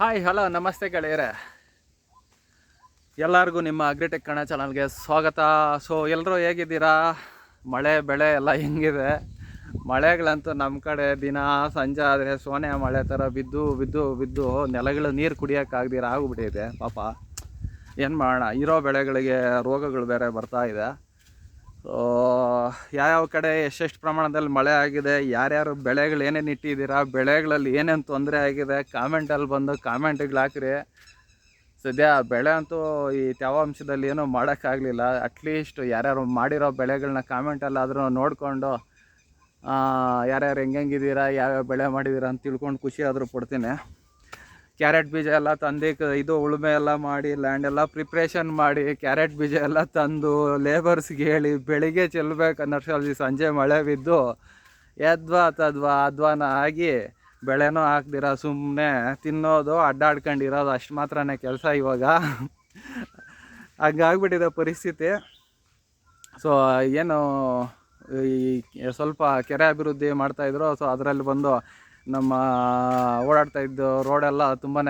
Hi hello ನಮಸ್ತೆ ಗೆಳೆಯರೆ. ಎಲ್ಲರಿಗೂ ನಿಮ್ಮ ಅಗ್ರಿಟೆಕ್ ಕಣ ಚಾನಲ್ಗೆ ಸ್ವಾಗತ. ಸೊ ಎಲ್ಲರೂ ಹೇಗಿದ್ದೀರಾ? ಮಳೆ, ಬೆಳೆ ಎಲ್ಲ ಹೆಂಗಿದೆ? ಮಳೆಗಳಂತೂ ನಮ್ಮ ಕಡೆ ದಿನ ಸಂಜೆ ಆದರೆ ಸೋನೆ ಮಳೆ ಥರ ಬಿದ್ದು ಬಿದ್ದು ಬಿದ್ದು ನೆಲಗಳು ನೀರು ಕುಡಿಯೋಕ್ಕಾಗ್ದಿರ ಆಗ್ಬಿಟ್ಟಿದೆ, ಪಾಪ. ಏನು ಮಾಡೋಣ? ಇರೋ ಬೆಳೆಗಳಿಗೆ ರೋಗಗಳು ಬೇರೆ ಬರ್ತಾ ಇದೆ. ಸೊ ಯಾವ್ಯಾವ ಕಡೆ ಎಷ್ಟೆಷ್ಟು ಪ್ರಮಾಣದಲ್ಲಿ ಮಳೆ ಆಗಿದೆ, ಯಾರ್ಯಾರು ಬೆಳೆಗಳು ಏನೇನು ಇಟ್ಟಿದ್ದೀರಾ, ಬೆಳೆಗಳಲ್ಲಿ ಏನೇನು ತೊಂದರೆ ಆಗಿದೆ ಕಾಮೆಂಟಲ್ಲಿ ಬಂದು ಕಾಮೆಂಟ್ಗಳು ಹಾಕ್ರಿ. ಸದ್ಯ ಬೆಳೆ ಅಂತೂ ಈ ತೇವಾಂಶದಲ್ಲಿ ಏನೂ ಮಾಡೋಕ್ಕಾಗಲಿಲ್ಲ ಅಟ್ಲೀಸ್ಟ್ ಯಾರ್ಯಾರು ಮಾಡಿರೋ ಬೆಳೆಗಳನ್ನ ಕಾಮೆಂಟಲ್ಲಾದರೂ ನೋಡಿಕೊಂಡು ಯಾರ್ಯಾರು ಹೆಂಗೆಂಗಿದ್ದೀರಾ ಯಾವ್ಯಾವ ಬೆಳೆ ಮಾಡಿದ್ದೀರಾ ಅಂತ ತಿಳ್ಕೊಂಡು ಖುಷಿ ಆದರೂ ಪಡ್ತೀನಿ. ಕ್ಯಾರೆಟ್ ಬೀಜ ಎಲ್ಲ ತಂದು ಇದು ಉಳುಮೆ ಎಲ್ಲ ಮಾಡಿ ಲ್ಯಾಂಡ್ ಎಲ್ಲ ಪ್ರಿಪ್ರೇಷನ್ ಮಾಡಿ, ಕ್ಯಾರೆಟ್ ಬೀಜ ಎಲ್ಲ ತಂದು ಲೇಬರ್ಸ್ಗೆ ಹೇಳಿ ಬೆಳಿಗ್ಗೆ ಚೆಲ್ಲಬೇಕು ಅನ್ನೋಷ್ಟರಲ್ಲಿ ಸಂಜೆ ಮಳೆ ಬಿದ್ದು ಎದ್ವಾ ತದ್ವಾ ಅದ್ವಾನ ಆಗಿ ಬೆಳೆನೂ ಹಾಕ್ದಿರ ಸುಮ್ಮನೆ ತಿನ್ನೋದು, ಅಡ್ಡಾಡ್ಕೊಂಡಿರೋದು ಅಷ್ಟು ಮಾತ್ರನೇ ಕೆಲಸ ಇವಾಗ. ಹಂಗಾಗ್ಬಿಟ್ಟಿದೆ ಪರಿಸ್ಥಿತಿ. ಸೊ ಏನು ಈ ಸ್ವಲ್ಪ ಕೆರೆ ಅಭಿವೃದ್ಧಿ ಮಾಡ್ತಾಯಿದ್ರು ಸೊ ಅದರಲ್ಲಿ ಬಂದು ನಮ್ಮ ಓಡಾಡ್ತಾ ಇದ್ದು ರೋಡೆಲ್ಲ ತುಂಬಾ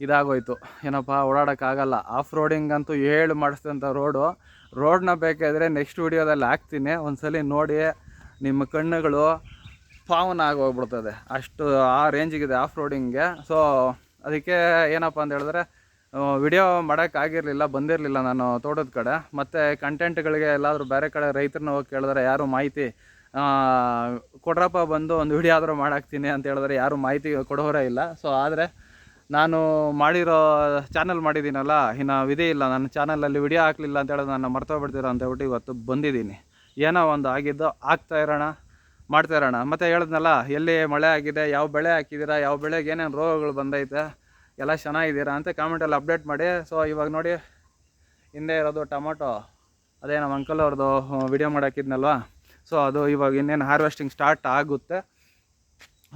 ಇದಾಗೋಯ್ತು. ಏನಪ್ಪ, ಓಡಾಡೋಕ್ಕಾಗಲ್ಲ. ಆಫ್ ರೋಡಿಂಗ್ ಅಂತೂ ಏಳು ಮಾಡಿಸ್ತಂಥ ರೋಡು ರೋಡ್ನ ಬೇಕಾದರೆ ನೆಕ್ಸ್ಟ್ ವಿಡಿಯೋದಲ್ಲಿ ಹಾಕ್ತೀನಿ. ಒಂದ್ಸಲಿ ನೋಡಿ ನಿಮ್ಮ ಕಣ್ಣುಗಳು ಪಾವನ ಆಗೋಗ್ಬಿಡ್ತದೆ ಅಷ್ಟು, ಆ ರೇಂಜಿಗಿದೆ ಆಫ್ ರೋಡಿಂಗ್ಗೆ ಸೊ ಅದಕ್ಕೆ ಏನಪ್ಪ ಅಂತ ಹೇಳಿದ್ರೆ ವಿಡಿಯೋ ಮಾಡೋಕ್ಕಾಗಿರಲಿಲ್ಲ ಬಂದಿರಲಿಲ್ಲ ನಾನು ತೋಟದ ಕಡೆ. ಮತ್ತು ಕಂಟೆಂಟ್ಗಳಿಗೆ ಎಲ್ಲಾದರೂ ಬೇರೆ ಕಡೆ ರೈತರನ್ನ ಹೋಗಿ ಕೇಳಿದ್ರೆ ಯಾರು ಮಾಹಿತಿ ಕೊಡ್ರಪ್ಪ ಬಂದು ಒಂದು ವಿಡಿಯೋ ಆದರೂ ಮಾಡಾಕ್ತೀನಿ ಅಂತ ಹೇಳಿದ್ರೆ ಯಾರು ಮಾಹಿತಿ ಕೊಡೋರೇ ಇಲ್ಲ. ಸೊ ಆದರೆ ನಾನು ಮಾಡಿರೋ ಚಾನಲ್ ಮಾಡಿದ್ದೀನಲ್ಲ, ಇನ್ನು ವಿಧಿ ಇಲ್ಲ. ನನ್ನ ಚಾನಲಲ್ಲಿ ವಿಡಿಯೋ ಹಾಕಲಿಲ್ಲ ಅಂತ ಹೇಳಿದ್ರೆ ನಾನು ಮರ್ತೋಗ್ಬಿಡ್ತೀರ ಅಂತ ಹೇಳ್ಬಿಟ್ಟು ಇವತ್ತು ಬಂದಿದ್ದೀನಿ. ಏನೋ ಒಂದು ಆಗಿದ್ದು ಆಗ್ತಾ ಇರೋಣ, ಮಾಡ್ತಾ ಇರೋಣ. ಮತ್ತು ಹೇಳಿದ್ನಲ್ಲ, ಎಲ್ಲಿ ಮಳೆ ಆಗಿದೆ, ಯಾವ ಬೆಳೆ ಹಾಕಿದ್ದೀರಾ, ಯಾವ ಬೆಳೆಗೆ ಏನೇನು ರೋಗಗಳು ಬಂದೈತೆ, ಎಲ್ಲ ಚೆನ್ನಾಗಿದ್ದೀರಾ ಅಂತ ಕಾಮೆಂಟಲ್ಲಿ ಅಪ್ಡೇಟ್ ಮಾಡಿ. ಸೊ ಇವಾಗ ನೋಡಿ, ಹಿಂದೆ ಇರೋದು ಟೊಮೊಟೊ. ಅದೇ ನಮ್ಮ ಅಂಕಲ್ ಅವ್ರದ್ದು ವಿಡಿಯೋ ಮಾಡಾಕಿದ್ನಲ್ವಾ? ಸೊ ಅದು ಇವಾಗ ಇನ್ನೇನು ಹಾರ್ವೆಸ್ಟಿಂಗ್ ಸ್ಟಾರ್ಟ್ ಆಗುತ್ತೆ.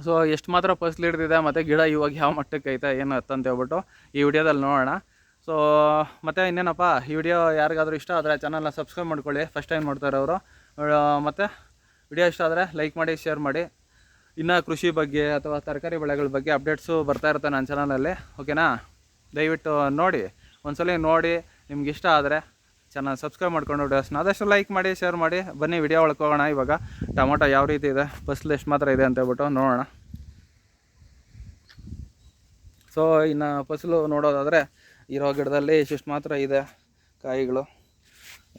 ಸೊ ಎಷ್ಟು ಮಾತ್ರ ಫಸಲು ಹಿಡ್ದಿದೆ, ಮತ್ತು ಗಿಡ ಇವಾಗ ಯಾವ ಮಟ್ಟಕ್ಕೆ ಐತೆ, ಏನು ಅಂತ ಹೇಳ್ಬಿಟ್ಟು ಈ ವಿಡಿಯೋದಲ್ಲಿ ನೋಡೋಣ. ಸೊ ಮತ್ತು ಇನ್ನೇನಪ್ಪ, ಈ ವಿಡಿಯೋ ಯಾರಿಗಾದ್ರೂ ಇಷ್ಟ ಆದರೆ ಚಾನಲ್ನ ಸಬ್ಸ್ಕ್ರೈಬ್ ಮಾಡ್ಕೊಳ್ಳಿ. ಫಸ್ಟ್ ಟೈಮ್ ನೋಡ್ತಾ ಅವರು ಮತ್ತು ವಿಡಿಯೋ ಇಷ್ಟ ಆದರೆ ಲೈಕ್ ಮಾಡಿ ಶೇರ್ ಮಾಡಿ. ಇನ್ನು ಕೃಷಿ ಬಗ್ಗೆ ಅಥವಾ ತರಕಾರಿ ಬೆಳೆಗಳ ಬಗ್ಗೆ ಅಪ್ಡೇಟ್ಸು ಬರ್ತಾ ಇರುತ್ತೆ ನನ್ನ ಚಾನಲಲ್ಲಿ ಓಕೆನಾ ದಯವಿಟ್ಟು ನೋಡಿ. ಒಂದ್ಸಲಿ ನೋಡಿ, ನಿಮ್ಗೆ ಇಷ್ಟ ಆದರೆ ಚೆನ್ನಾಗಿ ಸಬ್ಸ್ಕ್ರೈಬ್ ಮಾಡ್ಕೊಂಡು ವಿಡಿಯೋಸ್ನ ಆದಷ್ಟು ಲೈಕ್ ಮಾಡಿ ಶೇರ್ ಮಾಡಿ. ಬನ್ನಿ ವಿಡಿಯೋ ಹೋಗೋಣ ಇವಾಗ. ಟೊಮೊಟೊ ಯಾವ ರೀತಿ ಇದೆ ಫಸ್ಲು ಎಷ್ಟು ಮಾತ್ರ ಇದೆ ಅಂತ ಹೇಳ್ಬಿಟ್ಟು ನೋಡೋಣ. ಸೊ ಇನ್ನು ಫಸಲು ನೋಡೋದಾದರೆ ಇರೋ ಗಿಡದಲ್ಲಿ ಇಷ್ಟು ಮಾತ್ರ ಇದೆ ಕಾಯಿಗಳು.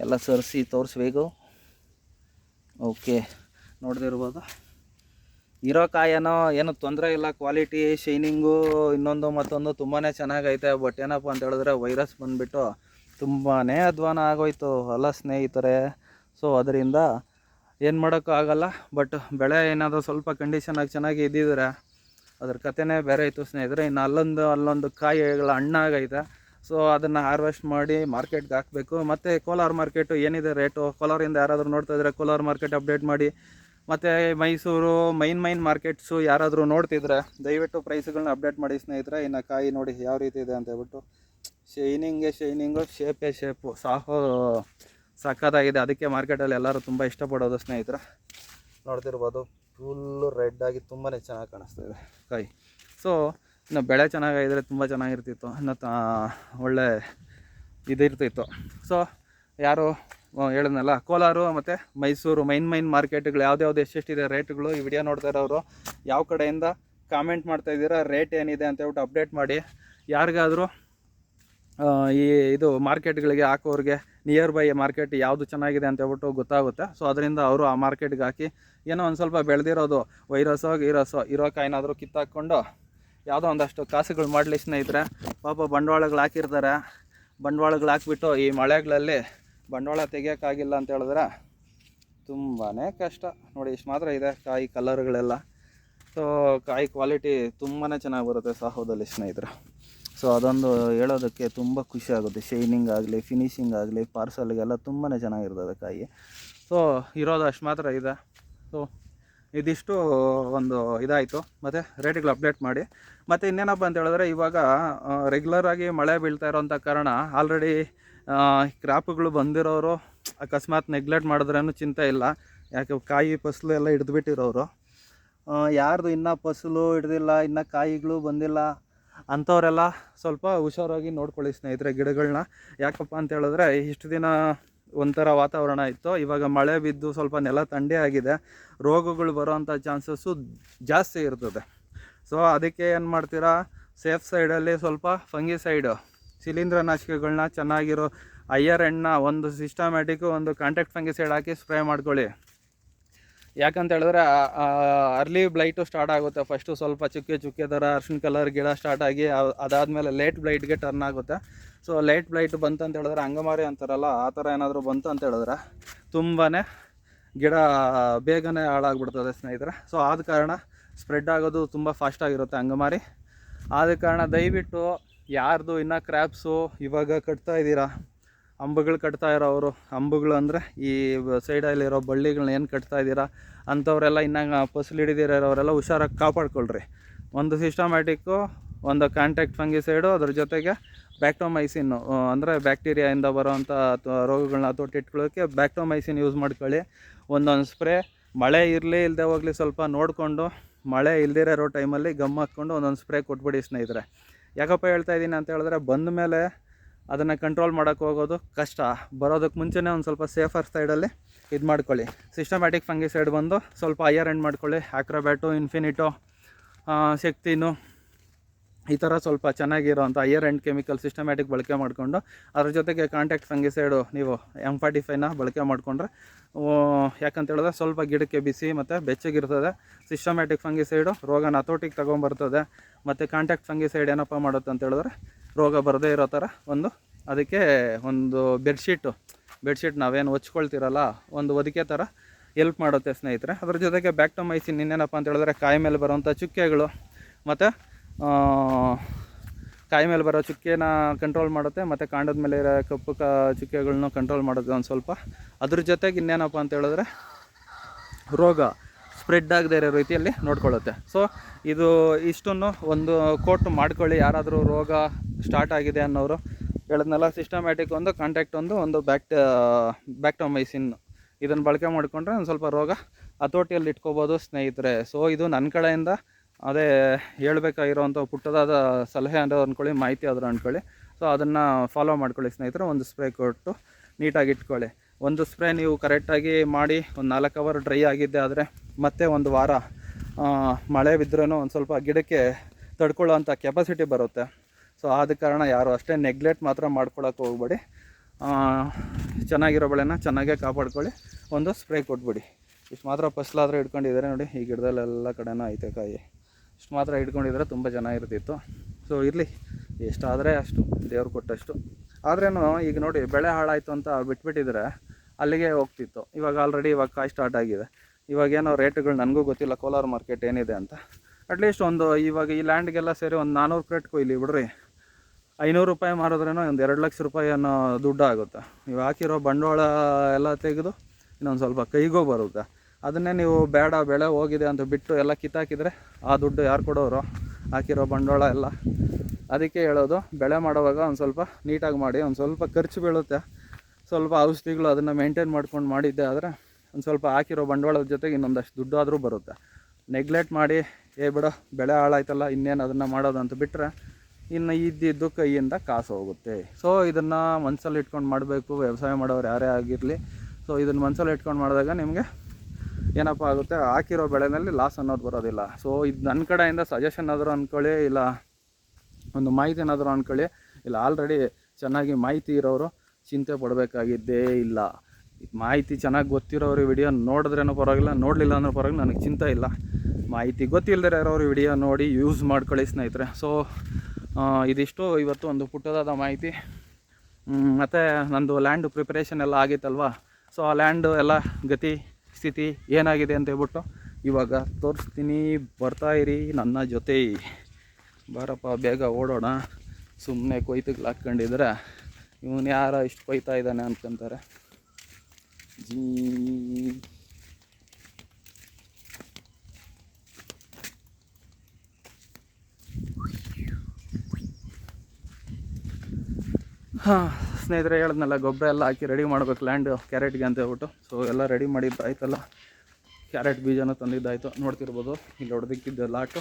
ಎಲ್ಲ ಸರಿಸಿ ತೋರಿಸ್ಬೇಕು. ಓಕೆ ನೋಡ್ದಿರ್ಬೋದು. ಇರೋ ಕಾಯೇನೋ ಏನು ತೊಂದರೆ ಇಲ್ಲ ಕ್ವಾಲಿಟಿ ಶೈನಿಂಗು ಇನ್ನೊಂದು ಮತ್ತೊಂದು ತುಂಬಾ ಚೆನ್ನಾಗೈತೆ. ಬಟ್ ಏನಪ್ಪ ಅಂತ ಹೇಳಿದ್ರೆ ವೈರಸ್ ಬಂದುಬಿಟ್ಟು ತುಂಬಾ ಅಧ್ವಾನ ಆಗೋಯ್ತು ಅಲ್ಲ ಸ್ನೇಹಿತರೆ. ಸೊ ಅದರಿಂದ ಏನು ಮಾಡೋಕ್ಕೂ ಆಗಲ್ಲ ಬಟ್ ಬೆಳೆ ಏನಾದರೂ ಸ್ವಲ್ಪ ಕಂಡೀಷನಾಗಿ ಚೆನ್ನಾಗಿ ಇದ್ದಿದ್ರೆ ಅದ್ರ ಕಥೆನೇ ಬೇರೆ ಇತ್ತು ಸ್ನೇಹಿತರೆ. ಇನ್ನು ಅಲ್ಲೊಂದು ಅಲ್ಲೊಂದು ಕಾಯಿಗಳ ಹಣ್ಣಾಗೈತೆ. ಸೊ ಅದನ್ನು ಹಾರ್ವೆಸ್ಟ್ ಮಾಡಿ ಮಾರ್ಕೆಟ್ಗೆ ಹಾಕಬೇಕು. ಮತ್ತು ಕೋಲಾರ ಮಾರ್ಕೆಟು ಏನಿದೆ ರೇಟು ಕೋಲಾರಿಂದ ಯಾರಾದರೂ ನೋಡ್ತಾ ಇದ್ರೆ ಕೋಲಾರ ಮಾರ್ಕೆಟ್ ಅಪ್ಡೇಟ್ ಮಾಡಿ. ಮತ್ತು ಮೈಸೂರು ಮೈನ್ ಮೈನ್ ಮಾರ್ಕೆಟ್ಸು ಯಾರಾದರೂ ನೋಡ್ತಿದ್ರೆ ದಯವಿಟ್ಟು ಪ್ರೈಸ್ಗಳನ್ನ ಅಪ್ಡೇಟ್ ಮಾಡಿ ಸ್ನೇಹಿತರೆ. ಇನ್ನು ಕಾಯಿ ನೋಡಿ ಯಾವ ರೀತಿ ಇದೆ ಅಂತ ಹೇಳ್ಬಿಟ್ಟು. ಶೈನಿಂಗೆ ಶೈನಿಂಗು ಶೇಪೇ ಶೇಪು ಸಾಹೋ ಸಕ್ಕತ್ತಾಗಿದೆ ಅದಕ್ಕೆ ಮಾರ್ಕೆಟಲ್ಲಿ ಎಲ್ಲರೂ ತುಂಬ ಇಷ್ಟಪಡೋದು ಸ್ನೇಹಿತರೆ. ನೋಡ್ತಿರ್ಬೋದು ಫುಲ್ಲು ರೆಡ್ ಆಗಿ ತುಂಬಾ ಚೆನ್ನಾಗಿ ಕಾಣಿಸ್ತಾ ಇದೆ ಕೈ. ಸೊ ಇನ್ನು ಬೆಳೆ ಚೆನ್ನಾಗಿದ್ರೆ ತುಂಬ ಚೆನ್ನಾಗಿರ್ತಿತ್ತು. ಇನ್ನು ಒಳ್ಳೆ ಇದಿರ್ತಿತ್ತು. ಸೊ ಯಾರು ಹೇಳಿದ್ನಲ್ಲ, ಕೋಲಾರು ಮತ್ತು ಮೈಸೂರು ಮೈನ್ ಮೈನ್ ಮಾರ್ಕೆಟ್ಗಳು ಯಾವ್ದು ಎಷ್ಟೆಷ್ಟಿದೆ ರೇಟ್ಗಳು ಈ ವಿಡಿಯೋ ನೋಡ್ತಾ ಇರೋರು, ಯಾವ ಕಡೆಯಿಂದ ಕಾಮೆಂಟ್ ಮಾಡ್ತಾ ಇದ್ದೀರಾ ರೇಟ್ ಏನಿದೆ ಅಂತ ಹೇಳ್ಬಿಟ್ಟು ಅಪ್ಡೇಟ್ ಮಾಡಿ. ಯಾರಿಗಾದರೂ ಈ ಇದು ಮಾರ್ಕೆಟ್ಗಳಿಗೆ ಹಾಕೋರಿಗೆ ನಿಯರ್ ಬೈ ಮಾರ್ಕೆಟ್ ಯಾವುದು ಚೆನ್ನಾಗಿದೆ ಅಂತ ಹೇಳ್ಬಿಟ್ಟು ಗೊತ್ತಾಗುತ್ತೆ. ಸೊ ಅದರಿಂದ ಅವರು ಆ ಮಾರ್ಕೆಟ್ಗೆ ಹಾಕಿ ಏನೋ ಒಂದು ಸ್ವಲ್ಪ ಬೆಳೆದಿರೋದು ವೈರಸ್ಸೋ ಗೀರಸ್ಸೋ ಇರೋ ಕಾಯಿನಾದರೂ ಕಿತ್ತಾಕ್ಕೊಂಡು ಯಾವುದೋ ಒಂದಷ್ಟು ಕಾಸುಗಳು ಮಾಡಲಿ ಸ್ನೇಹಿತರೆ. ಪಾಪ ಬಂಡವಾಳಗಳು ಹಾಕಿರ್ತಾರೆ. ಬಂಡವಾಳಗಳು ಹಾಕ್ಬಿಟ್ಟು ಈ ಮಳೆಗಳಲ್ಲಿ ಬಂಡವಾಳ ತೆಗಿಯೋಕ್ಕಾಗಿಲ್ಲ ಅಂತ ಹೇಳಿದ್ರೆ ತುಂಬಾ ಕಷ್ಟ. ನೋಡಿ, ಇಷ್ಟು ಮಾತ್ರ ಇದೆ ಕಾಯಿ ಕಲರ್ಗಳೆಲ್ಲ ಸೊ ಕಾಯಿ ಕ್ವಾಲಿಟಿ ತುಂಬಾ ಚೆನ್ನಾಗಿ ಬರುತ್ತೆ ಸಾಹೋದಲ್ಲಿ ಸ್ನೇಹಿತರೆ. ಸೊ ಅದೊಂದು ಹೇಳೋದಕ್ಕೆ ತುಂಬ ಖುಷಿ ಆಗುತ್ತೆ. ಶೈನಿಂಗ್ ಆಗಲಿ ಫಿನಿಶಿಂಗ್ ಆಗಲಿ ಪಾರ್ಸಲ್ಗೆಲ್ಲ ತುಂಬಾ ಚೆನ್ನಾಗಿರ್ತದೆ ಕಾಯಿ. ಸೊ ಇರೋದು ಅಷ್ಟು ಮಾತ್ರ ಇದೆ. ಸೊ ಇದಿಷ್ಟು ಒಂದು ಇದಾಯಿತು. ಮತ್ತು ರೇಟ್ಗಳು ಅಪ್ಡೇಟ್ ಮಾಡಿ. ಮತ್ತು ಇನ್ನೇನಪ್ಪ ಅಂತ ಹೇಳಿದ್ರೆ, ಇವಾಗ ರೆಗ್ಯುಲರಾಗಿ ಮಳೆ ಬೀಳ್ತಾ ಇರೋಂಥ ಕಾರಣ ಆಲ್ರೆಡಿ ಕ್ರಾಪ್ಗಳು ಬಂದಿರೋರು ಅಕಸ್ಮಾತ್ ನೆಗ್ಲೆಕ್ಟ್ ಮಾಡಿದ್ರೇನು ಚಿಂತೆ ಇಲ್ಲ. ಯಾಕೆ, ಕಾಯಿ ಫಸಲು ಎಲ್ಲ ಹಿಡಿದ್ಬಿಟ್ಟಿರೋರು. ಯಾರ್ದು ಇನ್ನೂ ಫಸಲು ಹಿಡ್ದಿಲ್ಲ, ಇನ್ನೂ ಕಾಯಿಗಳು ಬಂದಿಲ್ಲ ಅಂಥವರೆಲ್ಲ ಸ್ವಲ್ಪ ಹುಷಾರಾಗಿ ನೋಡ್ಕೊಳ್ಳಿ ಸ್ನೇಹಿತರೆ ಗಿಡಗಳನ್ನ. ಯಾಕಪ್ಪ ಅಂತ ಹೇಳಿದ್ರೆ ಇಷ್ಟು ದಿನ ಒಂಥರ ವಾತಾವರಣ ಇತ್ತು. ಇವಾಗ ಮಳೆ ಬಿದ್ದು ಸ್ವಲ್ಪ ನೆಲ ಥಂಡಿ ಆಗಿದೆ. ರೋಗಗಳು ಬರೋವಂಥ ಚಾನ್ಸಸ್ಸು ಜಾಸ್ತಿ ಇರ್ತದೆ. ಸೊ ಅದಕ್ಕೆ ಏನು ಮಾಡ್ತೀರಾ? ಸೇಫ್ ಸೈಡಲ್ಲಿ ಸ್ವಲ್ಪ ಫಂಗಿಸೈಡು ಶಿಲೀಂಧ್ರನಾಶಕಗಳನ್ನ ಚೆನ್ನಾಗಿರೋ ಐಯರ್ ಎಣ್ಣ, ಒಂದು ಸಿಸ್ಟಮ್ಯಾಟಿಕ್ಕು ಒಂದು ಕಾಂಟ್ಯಾಕ್ಟ್ ಫಂಗಿಸೈಡ್ ಹಾಕಿ ಸ್ಪ್ರೇ ಮಾಡ್ಕೊಳ್ಳಿ. ಯಾಕಂತ ಹೇಳಿದ್ರೆ ಅರ್ಲಿ ಬ್ಲೈಟು ಸ್ಟಾರ್ಟ್ ಆಗುತ್ತೆ. ಫಸ್ಟು ಸ್ವಲ್ಪ ಚುಕ್ಕೆ ಚುಕ್ಕೆ ಥರ ಅರ್ಶಿನ ಕಲರ್ ಗಿಡ ಸ್ಟಾರ್ಟ್ ಆಗಿ ಅದಾದಮೇಲೆ ಲೇಟ್ ಬ್ಲೈಟ್ಗೆ ಟರ್ನ್ ಆಗುತ್ತೆ. ಸೊ ಲೇಟ್ ಬ್ಲೈಟ್ ಬಂತು ಅಂತ ಹೇಳಿದ್ರೆ, ಅಂಗಮಾರಿ ಅಂತಾರಲ್ಲ, ಆ ಥರ ಏನಾದರೂ ಬಂತು ಅಂತ ಹೇಳಿದ್ರೆ ತುಂಬಾ ಗಿಡ ಬೇಗನೆ ಹಾಳಾಗ್ಬಿಡ್ತದೆ ಸ್ನೇಹಿತರೆ. ಸೊ ಆದ ಕಾರಣ ಸ್ಪ್ರೆಡ್ ಆಗೋದು ತುಂಬ ಫಾಸ್ಟಾಗಿರುತ್ತೆ ಅಂಗಮಾರಿ. ಆದ ಕಾರಣ ದಯವಿಟ್ಟು ಯಾರ್ದು ಇನ್ನೂ ಕ್ರ್ಯಾಪ್ಸು ಇವಾಗ ಕಟ್ತಾ ಇದ್ದೀರಾ ಅಂಬುಗಳು ಕಟ್ತಾ ಇರೋರು ಅಂಬುಗಳು ಅಂದರೆ ಈ ಸೈಡಲ್ಲಿರೋ ಬಳ್ಳಿಗಳನ್ನ ಏನು ಕಟ್ತಾ ಇದ್ದೀರಾ ಅಂಥವರೆಲ್ಲ ಇನ್ನು ಫಸಲು ಹಿಡಿದಿರೋರೆಲ್ಲ ಹುಷಾರಾಗಿ ಕಾಪಾಡ್ಕೊಳ್ರಿ. ಒಂದು ಸಿಸ್ಟಮ್ಯಾಟಿಕ್ಕು ಒಂದು ಕಾಂಟ್ಯಾಕ್ಟ್ ಫಂಗಿಸೈಡು ಅದ್ರ ಜೊತೆಗೆ ಬ್ಯಾಕ್ಟೋಮೈಸಿನ್ನು ಅಂದರೆ ಬ್ಯಾಕ್ಟೀರಿಯಾಯಿಂದ ಬರೋವಂಥ ರೋಗಗಳನ್ನ ತೊಟ್ಟಿಟ್ಕೊಳ್ಳೋಕ್ಕೆ ಬ್ಯಾಕ್ಟೋಮೈಸಿನ್ ಯೂಸ್ ಮಾಡ್ಕೊಳ್ಳಿ. ಒಂದೊಂದು ಸ್ಪ್ರೇ ಮಳೆ ಇರಲಿ ಇಲ್ಲದೆ ಹೋಗಲಿ ಸ್ವಲ್ಪ ನೋಡಿಕೊಂಡು, ಮಳೆ ಇಲ್ದಿರೋ ಇರೋ ಟೈಮಲ್ಲಿ ಗಮ್ ಹಾಕ್ಕೊಂಡು ಒಂದೊಂದು ಸ್ಪ್ರೇ ಕೊಟ್ಬಿಡಿ ಸ್ನೇಹಿತರೆ. ಯಾಕಪ್ಪ ಹೇಳ್ತಾ ಇದ್ದೀನಿ ಅಂತ ಹೇಳಿದ್ರೆ ಬಂದ ಮೇಲೆ ಅದನ್ನು ಕಂಟ್ರೋಲ್ ಮಾಡೋಕ್ಕೆ ಹೋಗೋದು ಕಷ್ಟ. ಬರೋದಕ್ಕೆ ಮುಂಚೆನೇ ಒಂದು ಸ್ವಲ್ಪ ಸೇಫರ್ ಸೈಡಲ್ಲಿ ಇದು ಮಾಡ್ಕೊಳ್ಳಿ. ಸಿಸ್ಟಮ್ಯಾಟಿಕ್ ಫಂಗಿಸೈಡ್ ಬಂದು ಸ್ವಲ್ಪ ಹೈಯರ್ ಎಂಡ್ ಮಾಡ್ಕೊಳ್ಳಿ. ಆಕ್ರೋಬ್ಯಾಟು ಇನ್ಫಿನಿಟೋ ಶಕ್ತಿನೂ ಈ ಥರ ಸ್ವಲ್ಪ ಚೆನ್ನಾಗಿರೋಂಥ ಹೈಯರ್ ಎಂಡ್ ಕೆಮಿಕಲ್ ಸಿಸ್ಟಮ್ಯಾಟಿಕ್ ಬಳಕೆ ಮಾಡಿಕೊಂಡು ಅದ್ರ ಜೊತೆಗೆ ಕಾಂಟ್ಯಾಕ್ಟ್ ಫಂಗಿಸೈಡು ನೀವು ಎಂ ಫಾರ್ಟಿ ಫೈವ್ನ ಬಳಕೆ ಮಾಡಿಕೊಂಡ್ರೆ ಯಾಕಂತೇಳಿದ್ರೆ ಸ್ವಲ್ಪ ಗಿಡಕ್ಕೆ ಬಿಸಿ ಮತ್ತು ಬೆಚ್ಚಗಿರ್ತದೆ. ಸಿಸ್ಟಮ್ಯಾಟಿಕ್ ಫಂಗಿಸೈಡು ರೋಗನ ಹತೋಟಿಗೆ ತೊಗೊಂಬರ್ತದೆ. ಮತ್ತು ಕಾಂಟ್ಯಾಕ್ಟ್ ಫಂಗಿ ಸೈಡ್ ಏನಪ್ಪ ಮಾಡುತ್ತೆ ಅಂತ ಹೇಳಿದ್ರೆ ರೋಗ ಬರದೇ ಇರೋ ಥರ ಒಂದು, ಅದಕ್ಕೆ ಒಂದು ಬೆಡ್ಶೀಟು ಬೆಡ್ಶೀಟ್ ನಾವೇನು ಹೊಚ್ಕೊಳ್ತಿರಲ್ಲ ಒಂದು ಹೊದಿಕೆ ಥರ ಎಲ್ಪ್ ಮಾಡುತ್ತೆ ಸ್ನೇಹಿತರೆ. ಅದ್ರ ಜೊತೆಗೆ ಬ್ಯಾಕ್ಟೊಮೈಸಿನ್ ಇನ್ನೇನಪ್ಪ ಅಂತ ಹೇಳಿದ್ರೆ ಕಾಯಿ ಮೇಲೆ ಬರೋವಂಥ ಚುಕ್ಕೆಗಳು, ಮತ್ತು ಕಾಯಿ ಮೇಲೆ ಬರೋ ಚುಕ್ಕೆನ ಕಂಟ್ರೋಲ್ ಮಾಡುತ್ತೆ, ಮತ್ತು ಕಾಂಡದ ಮೇಲೆ ಇರೋ ಕಪ್ಪು ಕ ಚುಕ್ಕೆಗಳನ್ನ ಕಂಟ್ರೋಲ್ ಮಾಡುತ್ತೆ ಒಂದು ಸ್ವಲ್ಪ. ಅದ್ರ ಜೊತೆಗೆ ಇನ್ನೇನಪ್ಪ ಅಂತ ಹೇಳಿದ್ರೆ ರೋಗ ಸ್ಪ್ರೆಡ್ ಆಗದೆ ಇರೋ ರೀತಿಯಲ್ಲಿ ನೋಡ್ಕೊಳ್ಳುತ್ತೆ. ಸೊ ಇದು ಇಷ್ಟನ್ನು ಒಂದು ಕೋಟ್ ಮಾಡ್ಕೊಳ್ಳಿ, ಯಾರಾದರೂ ರೋಗ ಸ್ಟಾರ್ಟ್ ಆಗಿದೆ ಅನ್ನೋರು ಹೇಳಿದ್ನೆಲ್ಲ ಸಿಸ್ಟಮ್ಯಾಟಿಕ್ ಒಂದು ಕಾಂಟ್ಯಾಕ್ಟ್ ಒಂದು ಒಂದು ಬ್ಯಾಕ್ಟ ಬ್ಯಾಕ್ಟೋಮೈಸಿನ್ ಇದನ್ನು ಬಳಕೆ ಮಾಡಿಕೊಂಡ್ರೆ ಒಂದು ಸ್ವಲ್ಪ ರೋಗ ಹತೋಟಿಯಲ್ಲಿ ಇಟ್ಕೋಬೋದು ಸ್ನೇಹಿತರೆ. ಸೊ ಇದು ನನ್ನ ಕಡೆಯಿಂದ ಅದೇ ಹೇಳ್ಬೇಕಾಗಿರೋವಂಥ ಪುಟ್ಟದಾದ ಸಲಹೆ ಅಂತ ಅಂದ್ಕೊಳ್ಳಿ ಮಾಹಿತಿ ಆದರೂ ಅಂದ್ಕೊಳ್ಳಿ ಸೊ ಅದನ್ನು ಫಾಲೋ ಮಾಡ್ಕೊಳ್ಳಿ ಸ್ನೇಹಿತರೆ, ಒಂದು ಸ್ಪ್ರೇ ಕೊಟ್ಟು ನೀಟಾಗಿ ಇಟ್ಕೊಳ್ಳಿ. ಒಂದು ಸ್ಪ್ರೇ ನೀವು ಕರೆಕ್ಟಾಗಿ ಮಾಡಿ, ಒಂದು ನಾಲ್ಕು ಅವರ್ ಡ್ರೈ ಆಗಿದ್ದೆ ಆದರೆ ಮತ್ತೆ ಒಂದು ವಾರ ಮಳೆ ಬಿದ್ದರೂ ಒಂದು ಸ್ವಲ್ಪ ಗಿಡಕ್ಕೆ ತಡ್ಕೊಳ್ಳೋವಂಥ ಕೆಪಾಸಿಟಿ ಬರುತ್ತೆ. ಸೊ ಆದ ಕಾರಣ ಯಾರು ಅಷ್ಟೇ ನೆಗ್ಲೆಕ್ಟ್ ಮಾತ್ರ ಮಾಡ್ಕೊಳಕ್ಕೆ ಹೋಗ್ಬೇಡಿ. ಚೆನ್ನಾಗಿರೋ ಬೆಳೆನ ಚೆನ್ನಾಗೇ ಕಾಪಾಡ್ಕೊಳ್ಳಿ. ಒಂದು ಸ್ಪ್ರೇ ಕೊಟ್ಬಿಡಿ. ಇಷ್ಟು ಮಾತ್ರ ಫಸ್ಲಾದ್ರೆ ಹಿಡ್ಕೊಂಡಿದ್ದಾರೆ ನೋಡಿ, ಈ ಗಿಡದಲ್ಲೆಲ್ಲ ಕಡೆನೂ ಐತೆ ಕಾಯಿ. ಇಷ್ಟು ಮಾತ್ರ ಹಿಡ್ಕೊಂಡಿದ್ರೆ ತುಂಬ ಚೆನ್ನಾಗಿರ್ತಿತ್ತು ಸೊ ಇರಲಿ. ಎಷ್ಟಾದರೆ ಅಷ್ಟು, ದೇವ್ರು ಕೊಟ್ಟಷ್ಟು. ಆದ್ರೇನು, ಈಗ ನೋಡಿ, ಬೆಳೆ ಹಾಳಾಯಿತು ಅಂತ ಬಿಟ್ಬಿಟ್ಟಿದ್ರೆ ಅಲ್ಲಿಗೆ ಹೋಗ್ತಿತ್ತು. ಇವಾಗ ಆಲ್ರೆಡಿ ಇವಾಗ ಕಾಯಿ ಸ್ಟಾರ್ಟ್ ಆಗಿದೆ. ಇವಾಗ ಏನೋ ರೇಟ್ಗಳು ನನಗೂ ಗೊತ್ತಿಲ್ಲ, ಕೋಲಾರ ಮಾರ್ಕೆಟ್ ಏನಿದೆ ಅಂತ. ಅಟ್ಲೀಸ್ಟ್ ಒಂದು, ಇವಾಗ ಈ ಲ್ಯಾಂಡ್ಗೆಲ್ಲ ಸೇರಿ ಒಂದು ನಾನ್ನೂರು ಕ್ರೇಟ್ ಕೊಯ್ಲಿ ಬಿಡ್ರಿ. ಐನೂರು ರೂಪಾಯಿ ಮಾರಿದ್ರೇನೋ ಒಂದು ಎರಡು ಲಕ್ಷ ರೂಪಾಯಿ ಅನ್ನೋ ದುಡ್ಡು ಆಗುತ್ತೆ. ನೀವು ಹಾಕಿರೋ ಬಂಡವಾಳ ಎಲ್ಲ ತೆಗೆದು ಇನ್ನೊಂದು ಸ್ವಲ್ಪ ಕೈಗೂ ಬರುತ್ತೆ. ಅದನ್ನೇ ನೀವು ಬೇಡ, ಬೆಳೆ ಹೋಗಿದೆ ಅಂತ ಬಿಟ್ಟು ಎಲ್ಲ ಕಿತ್ತಾಕಿದರೆ ಆ ದುಡ್ಡು ಯಾರು ಕೊಡೋರು? ಹಾಕಿರೋ ಬಂಡವಾಳ ಎಲ್ಲ. ಅದಕ್ಕೆ ಹೇಳೋದು, ಬೆಳೆ ಮಾಡುವಾಗ ಒಂದು ಸ್ವಲ್ಪ ನೀಟಾಗಿ ಮಾಡಿ, ಒಂದು ಸ್ವಲ್ಪ ಖರ್ಚು ಬೀಳುತ್ತೆ. ಸ್ವಲ್ಪ ಔಷಧಿಗಳು ಅದನ್ನು ಮೇಂಟೈನ್ ಮಾಡ್ಕೊಂಡು ಮಾಡಿದ್ದೆ ಆದರೆ ಒಂದು ಸ್ವಲ್ಪ ಹಾಕಿರೋ ಬಂಡವಾಳದ ಜೊತೆಗೆ ಇನ್ನೊಂದಷ್ಟು ದುಡ್ಡು ಆದರೂ ಬರುತ್ತೆ. ನೆಗ್ಲೆಕ್ಟ್ ಮಾಡಿ, ಏ ಬಿಡೋ, ಬೆಳೆ ಹಾಳಾಯ್ತಲ್ಲ, ಇನ್ನೇನು ಅದನ್ನು ಮಾಡೋದು ಅಂತ ಬಿಟ್ಟರೆ ಇನ್ನು ಇದ್ದಿದ್ದು ಕೈಯಿಂದ ಕಾಸು ಹೋಗುತ್ತೆ. ಸೊ ಇದನ್ನು ಮನಸ್ಸಲ್ಲಿ ಇಟ್ಕೊಂಡು ಮಾಡಬೇಕು. ವ್ಯವಸಾಯ ಮಾಡೋರು ಯಾರೇ ಆಗಿರಲಿ. ಸೊ ಇದನ್ನು ಮನಸ್ಸಲ್ಲಿ ಇಟ್ಕೊಂಡು ಮಾಡಿದಾಗ ನಿಮಗೆ ಏನಪ್ಪ ಆಗುತ್ತೆ? ಹಾಕಿರೋ ಬೆಳೆನಲ್ಲಿ ಲಾಸ್ ಅನ್ನೋದು ಬರೋದಿಲ್ಲ. ಸೊ ಇದು ನನ್ನ ಕಡೆಯಿಂದ ಸಜೆಷನ್ ಆದರೂ ಅಂದ್ಕೊಳ್ಳಿ ಇಲ್ಲ ಒಂದು ಮಾಹಿತಿ ಏನಾದರೂ ಅಂದ್ಕೊಳ್ಳಿ ಇಲ್ಲ ಆಲ್ರೆಡಿ ಚೆನ್ನಾಗಿ ಮಾಹಿತಿ ಇರೋರು ಚಿಂತೆ ಪಡಬೇಕಾಗಿದ್ದೇ ಇಲ್ಲ. ಮಾಹಿತಿ ಚೆನ್ನಾಗಿ ಗೊತ್ತಿರೋರು ವಿಡಿಯೋ ನೋಡಿದ್ರೇನೂ ಪರವಾಗಿಲ್ಲ, ನೋಡಲಿಲ್ಲ ಅಂದ್ರೆ ಪರವಾಗಿಲ್ಲ, ನನಗೆ ಚಿಂತೆ ಇಲ್ಲ. ಮಾಹಿತಿ ಗೊತ್ತಿಲ್ಲದೆ ಇರೋರು ವಿಡಿಯೋ ನೋಡಿ ಯೂಸ್ ಮಾಡ್ಕೊಳ್ಳಿ ಸ್ನೇಹಿತರೆ. ಸೊ ಇದಿಷ್ಟು ಇವತ್ತು ಒಂದು ಪುಟ್ಟದಾದ ಮಾಹಿತಿ. ಮತ್ತು ನಂದು ಲ್ಯಾಂಡ್ ಪ್ರಿಪ್ರೇಷನ್ ಎಲ್ಲ ಆಗಿತ್ತಲ್ವ ಸೊ ಆ ಲ್ಯಾಂಡು ಎಲ್ಲ ಗತಿ, ಸ್ಥಿತಿ ಏನಾಗಿದೆ ಅಂತ ಹೇಳ್ಬಿಟ್ಟು ಇವಾಗ ತೋರಿಸ್ತೀನಿ. ಬರ್ತಾ ಇರಿ ನನ್ನ ಜೊತೆ. ಬಾರಪ್ಪ, ಬೇಗ ಓಡೋಣ. ಸುಮ್ಮನೆ ಕೊಯ್ತಿಗೆ ಹಾಕ್ಕೊಂಡಿದ್ರೆ ಇವನು ಯಾರ ಇಷ್ಟು ಕೊಯ್ತಾ ಇದ್ದಾನೆ ಅನ್ಕೊಂತಾರೆ. ಜೀ. ಹಾಂ, ಸ್ನೇಹಿತರೆ ಹೇಳಿದ್ನಲ್ಲ, ಗೊಬ್ಬರ ಎಲ್ಲ ಹಾಕಿ ರೆಡಿ ಮಾಡ್ಬೇಕು ಲ್ಯಾಂಡ್ ಕ್ಯಾರೆಟ್ಗೆ ಅಂತ ಹೇಳ್ಬಿಟ್ಟು. ಸೊ ಎಲ್ಲ ರೆಡಿ ಮಾಡಿ ಆಯ್ತಲ್ಲ. ಕ್ಯಾರೆಟ್ ಬೀಜನ ತಂದಿದ್ದಾಯಿತು. ನೋಡ್ತಿರ್ಬೋದು, ಇಲ್ಲಿ ಹೊಡೆದಿಕ್ಕಿದ್ದ ಲಾಟು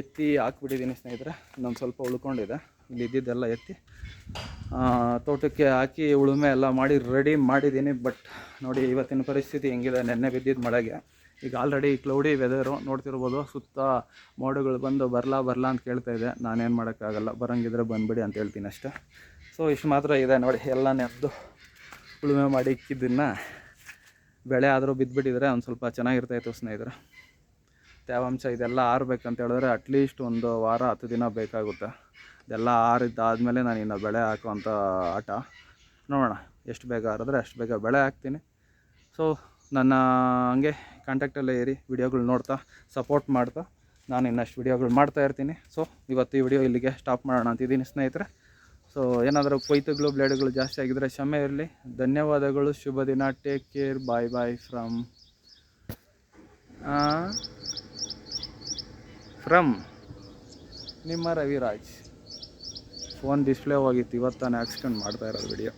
ಎತ್ತಿ ಹಾಕ್ಬಿಟ್ಟಿದ್ದೀನಿ ಸ್ನೇಹಿತರೆ. ಇನ್ನೊಂದು ಸ್ವಲ್ಪ ಉಳ್ಕೊಂಡಿದೆ. ಇಲ್ಲಿ ಇದ್ದಿದ್ದೆಲ್ಲ ಎತ್ತಿ ತೋಟಕ್ಕೆ ಹಾಕಿ ಉಳುಮೆ ಎಲ್ಲ ಮಾಡಿ ರೆಡಿ ಮಾಡಿದ್ದೀನಿ. ಬಟ್ ನೋಡಿ, ಇವತ್ತಿನ ಪರಿಸ್ಥಿತಿ ಹೆಂಗಿದೆ? ನೆನ್ನೆ ಬಿದ್ದಿದ್ದು ಮಳೆಗೆ. ಈಗ ಆಲ್ರೆಡಿ ಕ್ಲೌಡಿ ವೆದರು ನೋಡ್ತಿರ್ಬೋದು, ಸುತ್ತ ಮೋಡಗಳು ಬಂದು ಬರಲಾ ಬರಲಾ ಅಂತ ಕೇಳ್ತಾ ಇದೆ. ನಾನೇನು ಮಾಡೋಕ್ಕಾಗಲ್ಲ. ಬರೋಂಗಿದ್ರೆ ಬಂದುಬಿಡಿ ಅಂತ ಹೇಳ್ತೀನಿ ಅಷ್ಟೇ. ಸೊ ಇಷ್ಟು ಮಾತ್ರ ಇದೆ ನೋಡಿ ಎಲ್ಲ ನೆದ್ದು ಉಳುಮೆ ಮಾಡಿ ಇಕ್ಕಿದ್ದನ್ನು ಬೆಳೆ ಆದರೂ ಬಿದ್ದುಬಿಟ್ಟಿದ್ರೆ ಒಂದು ಸ್ವಲ್ಪ ಚೆನ್ನಾಗಿರ್ತಾಯಿತ್ತು ಸ್ನೇಹಿತರೆ. ತೇವಾಂಶ ಇದೆಲ್ಲ ಆರಬೇಕಂತ ಹೇಳಿದ್ರೆ ಅಟ್ಲೀಸ್ಟ್ ಒಂದು ವಾರ, ಹತ್ತು ದಿನ ಬೇಕಾಗುತ್ತೆ. ಇದೆಲ್ಲ ಆರಿದ್ದಾದಮೇಲೆ ನಾನು ಇನ್ನು ಬೆಳೆ ಹಾಕುವಂಥ ಆಟ. ನೋಡೋಣ, ಎಷ್ಟು ಬೇಗ ಆರಿದ್ರೆ ಅಷ್ಟು ಬೇಗ ಬೆಳೆ ಹಾಕ್ತೀನಿ. ಸೊ ನನ್ನ ಹಂಗೆ ಕಾಂಟ್ಯಾಕ್ಟಲ್ಲೇ ಇರಿ, ವಿಡಿಯೋಗಳು ನೋಡ್ತಾ ಸಪೋರ್ಟ್ ಮಾಡ್ತಾ. ನಾನು ಇನ್ನಷ್ಟು ವಿಡಿಯೋಗಳು ಮಾಡ್ತಾ ಇರ್ತೀನಿ. ಸೊ ಇವತ್ತು ಈ ವಿಡಿಯೋ ಇಲ್ಲಿಗೆ ಸ್ಟಾಪ್ ಮಾಡೋಣ ಅಂತಿದ್ದೀನಿ ಸ್ನೇಹಿತರೆ. ಸೊ ಏನಾದರೂ ಕೊಯ್ತುಗಳು, ಬ್ಲೇಡ್ಗಳು ಜಾಸ್ತಿ ಆಗಿದ್ದರೆ ಕ್ಷಮೆ ಇರಲಿ. ಧನ್ಯವಾದಗಳು, ಶುಭ ದಿನ. Take care bye bye from from ನಿಮ್ಮ ರವಿರಾಜ್. ಫೋನ್ ಡಿಸ್ಪ್ಲೇ ಹೋಗಿತ್ತು ಇವತ್ತಾನೆ ಹಾಕ್ಸ್ಕೊಂಡು ಮಾಡ್ತಾ ಇರೋದು ವಿಡಿಯೋ